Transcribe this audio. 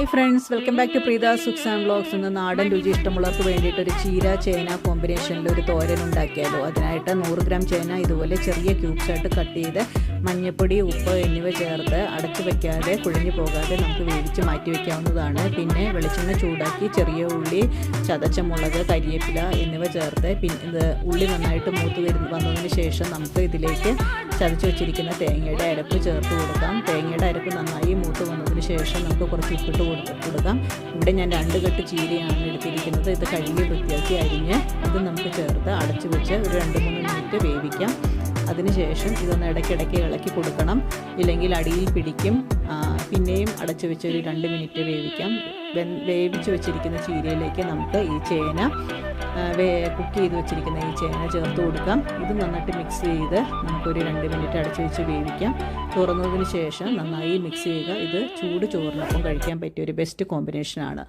Hi friends welcome back to Preetha സുക്സ് and vlogs ഇന്ന് നാടൻ രുചി ഇഷ്ടമുള്ളവർക്ക് വേണ്ടിയിട്ട് ഒരു ചീര ചേന കോമ്പിനേഷനിൽ ഒരു തോരൻ ഉണ്ടാക്കിയാലോ. അതിനായിട്ട് നൂറ് ഗ്രാം ചേന ഇതുപോലെ ചെറിയ ക്യൂബ്സ് ആയിട്ട് കട്ട് ചെയ്ത് മഞ്ഞൾപ്പൊടി ഉപ്പ് എന്നിവ ചേർത്ത് അടച്ചു വയ്ക്കാതെ കുഴഞ്ഞു പോകാതെ നമുക്ക് വേവിച്ച് മാറ്റി വയ്ക്കാവുന്നതാണ് പിന്നെ വെളിച്ചെണ്ണ ചൂടാക്കി ചെറിയ ഉള്ളി ചതച്ച മുളക് കരിയേപ്പില എന്നിവ ചേർത്ത് പിന്നെ ഉള്ളി നന്നായിട്ട് മൂത്ത് വരുന്ന വന്നതിന് ശേഷം നമുക്ക് ഇതിലേക്ക് ചതച്ച് വെച്ചിരിക്കുന്ന തേങ്ങയുടെ അരപ്പ് ചേർത്ത് കൊടുക്കാം. തേങ്ങയുടെ അരപ്പ് നന്നായി ശേഷം നമുക്ക് കുറച്ച് ഉപ്പിട്ട് കൊടുത്ത് കൊടുക്കാം. ഇവിടെ ഞാൻ രണ്ട് കെട്ട് ചീരയാണ് എടുത്തിരിക്കുന്നത്. ഇത് കഴുകി വൃത്തിയാക്കി അരിഞ്ഞ് ഇത് നമുക്ക് ചേർത്ത് അടച്ചു വെച്ച് ഒരു രണ്ട് മൂന്ന് മിനിറ്റ് വേവിക്കാം. അതിനുശേഷം ഇതൊന്ന് ഇടയ്ക്കിടയ്ക്ക് ഇളക്കി കൊടുക്കണം. ഇല്ലെങ്കിൽ അടിയിൽ പിടിക്കും. പിന്നെയും അടച്ചു വെച്ച് ഒരു രണ്ട് മിനിറ്റ് വേവിക്കാം. വേവിച്ച് വെച്ചിരിക്കുന്ന ചീരയിലേക്ക് നമുക്ക് ഈ ചേന കുക്ക് ചെയ്ത് വെച്ചിരിക്കുന്ന ഈ ചേന ചേർത്ത് കൊടുക്കാം. ഇത് നന്നായിട്ട് മിക്സ് ചെയ്ത് നമുക്കൊരു രണ്ട് മിനിറ്റ് അടച്ചു വെച്ച് വേവിക്കാം. തുറന്നതിന് ശേഷം നന്നായി മിക്സ് ചെയ്യുക. ഇത് ചൂട് ചോറിനൊപ്പം കഴിക്കാൻ പറ്റിയ ഒരു ബെസ്റ്റ് കോമ്പിനേഷനാണ്